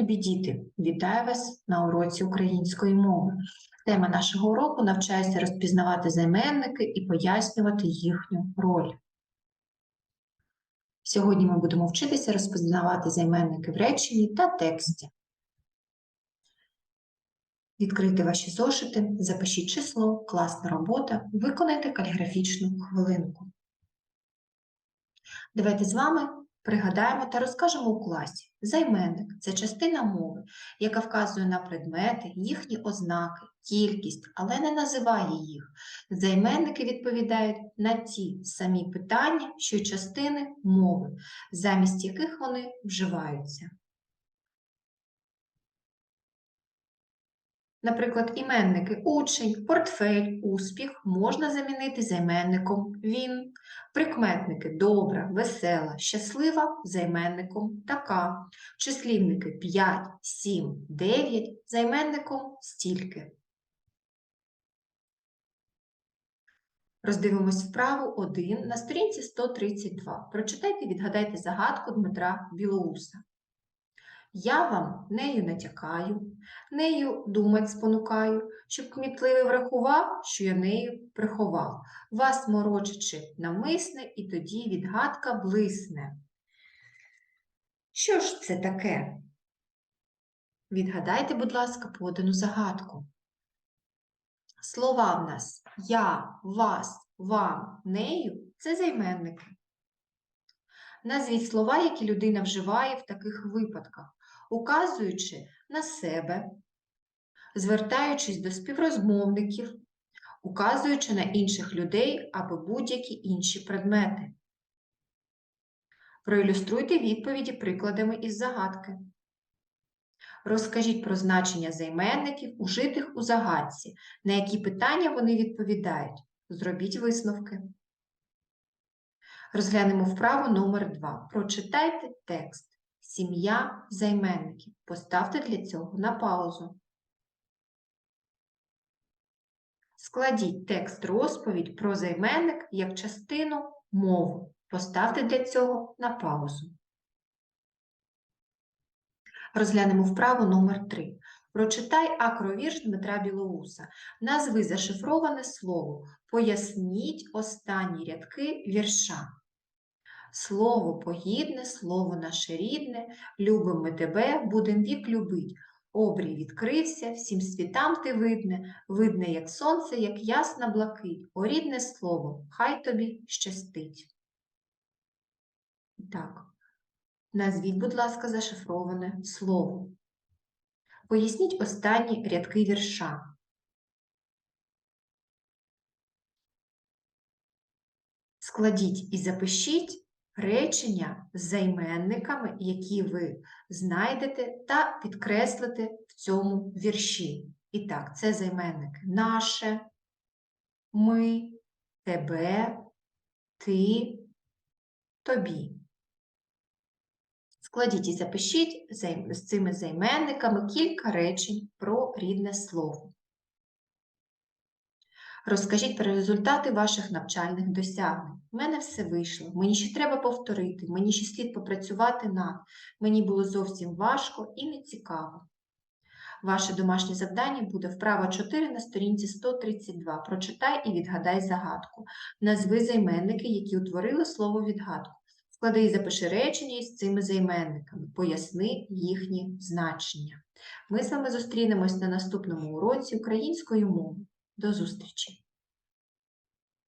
любі діти! Вітаю вас на уроці української мови. Тема нашого уроку навчайся розпізнавати займенники і пояснювати їхню роль. Сьогодні ми будемо вчитися розпізнавати займенники в реченні та тексті. Відкрийте ваші зошити, запишіть число, класна робота, виконайте каліграфічну хвилинку. Давайте з вами пригадаємо та розкажемо у класі. Займенник це частина мови, яка вказує на предмети, їхні ознаки, кількість, але не називає їх. Займенники відповідають на ті самі питання, що частини мови, замість яких вони вживаються. Наприклад, іменники учень, портфель, успіх можна замінити займенником він, прикметники добра, весела, щаслива займенником така, числівники 5, 7, 9 займенником стільки. Роздивимось вправу 1 на сторінці 132. Прочитайте, відгадайте загадку Дмитра Білоуса. Я вам нею натякаю, нею думать спонукаю, щоб кмітливий врахував, що я нею приховав, вас морочачи намисне, і тоді відгадка блисне. Що ж це таке? Відгадайте, будь ласка, подану загадку. Слова в нас я, вас, вам, нею це займенники. Назвіть слова, які людина вживає в таких випадках, указуючи на себе, звертаючись до співрозмовників, указуючи на інших людей або будь-які інші предмети. Проілюструйте відповіді прикладами із загадки. Розкажіть про значення займенників, užитих у загадці, на які питання вони відповідають. Зробіть висновки. Розглянемо вправу номер 2. Прочитайте текст. Сім'я займенників. Поставте для цього на паузу. Складіть текст розповідь про займенник як частину мови. Поставте для цього на паузу. Розглянемо вправу номер 3. Прочитай акровірш Дмитра Білоуса. Назви зашифроване слово. Поясніть останні рядки вірша. Слово погідне, слово наше рідне, любим ми тебе, будем вік любить. Обрій відкрився, всім світам ти видне, видне, як сонце, як ясна блакить. О рідне слово, хай тобі щастить. Так, назвіть, будь ласка, зашифроване слово. Поясніть останні рядки вірша. Складіть і запишіть речення з займенниками, які ви знайдете та підкреслите в цьому вірші. І так, це займенники наше, ми, тебе, ти, тобі. Складіть і запишіть з цими займенниками кілька речень про рідне слово. Розкажіть про результати ваших навчальних досягнень. У мене все вийшло, мені ще треба повторити, мені ще слід попрацювати над. Мені було зовсім важко і нецікаво. Ваше домашнє завдання буде вправа 4 на сторінці 132. Прочитай і відгадай загадку. Назви займенники, які утворили слово відгадку. Склади і запиши речення із цими займенниками, поясни їхні значення. Ми з вами зустрінемось на наступному уроці української мови. До зустрічі!